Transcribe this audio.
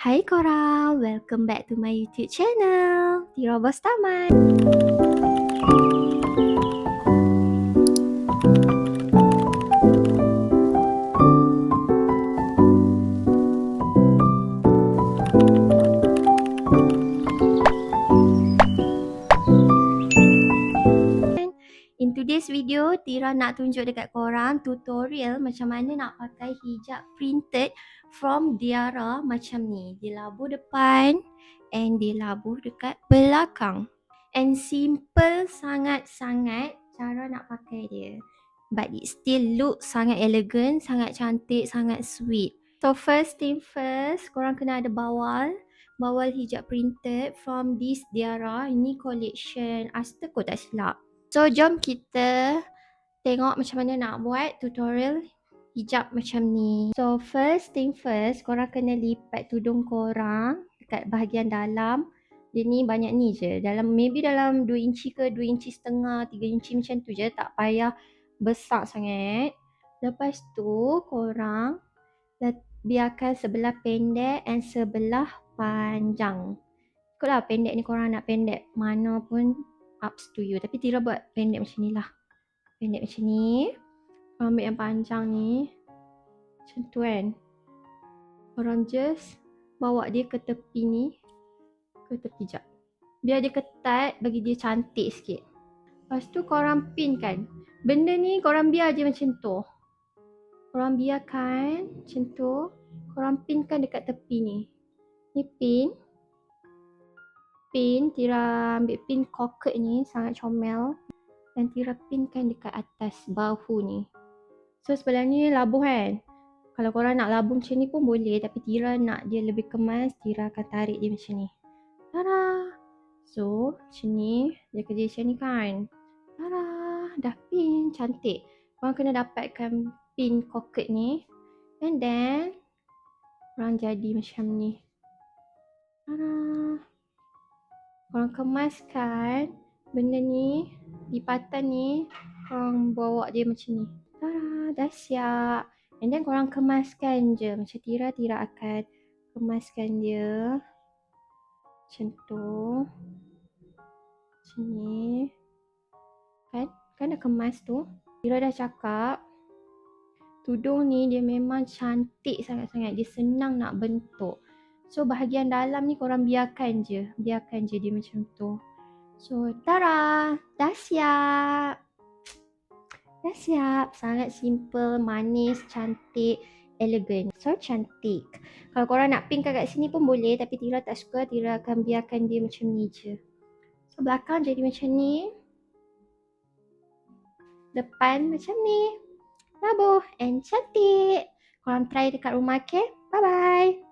Hai korang, welcome back to my YouTube channel, Tirobos Taman. Today's video, Tira nak tunjuk dekat korang tutorial macam mana nak pakai hijab printed from Diara macam ni. Dia labur depan and dia labur dekat belakang. And simple sangat-sangat cara nak pakai dia. But it still look sangat elegant, sangat cantik, sangat sweet. So first thing first, korang kena ada bawal. Bawal hijab printed from this Diara. Ini collection Asta kot tak silap. So jom kita tengok macam mana nak buat tutorial hijab macam ni. So first thing first, korang kena lipat tudung korang dekat bahagian dalam. Dia ni banyak ni je. Dalam maybe dalam 2 inci ke 2 inci setengah, 3 inci macam tu je. Tak payah besar sangat. Lepas tu korang biarkan sebelah pendek and sebelah panjang. Ikutlah pendek ni korang nak pendek mana pun up to you. Tapi Tira buat pendek macam ni lah. Pendek macam ni. Ambil yang panjang ni. Macam tu kan. Korang just bawa dia ke tepi ni. Ke tepi jap. Biar dia ketat bagi dia cantik sikit. Lepas tu korang pin kan. Benda ni korang biar je macam tu. Korang biarkan macam tu. Korang pinkan dekat tepi ni. Ni pin pin, Tira ambil pin koket ni sangat comel dan Tira pinkan dekat atas bahu ni. So sebelah ni labuh kan. Kalau korang nak labuh macam ni pun boleh tapi Tira nak dia lebih kemas, Tira akan tarik dia macam ni. Tada! So macam ni, dia kerja macam ni kan. Tada! Dah pin, cantik. Korang kena dapatkan pin koket ni. And then, korang jadi macam ni. Tada! Korang kemaskan benda ni lipatan ni korang bawa dia macam ni. Tada, dah siap and then korang kemaskan je. Macam Tira Tira akan kemaskan dia. Macam tu. Macam ni. Kan? Kan dah kemas tu? Tira dah cakap tudung ni dia memang cantik sangat-sangat. Dia senang nak bentuk So bahagian dalam ni korang biarkan je. Biarkan je dia macam tu. So tara, dah siap. Dah siap. Sangat simple, manis, cantik, elegan. So cantik. Kalau korang nak pink kat sini pun boleh tapi Tira tak suka. Tira akan biarkan dia macam ni je. So belakang jadi macam ni. Depan macam ni. Labuh and cantik. Korang try dekat rumah, okay? Bye-bye.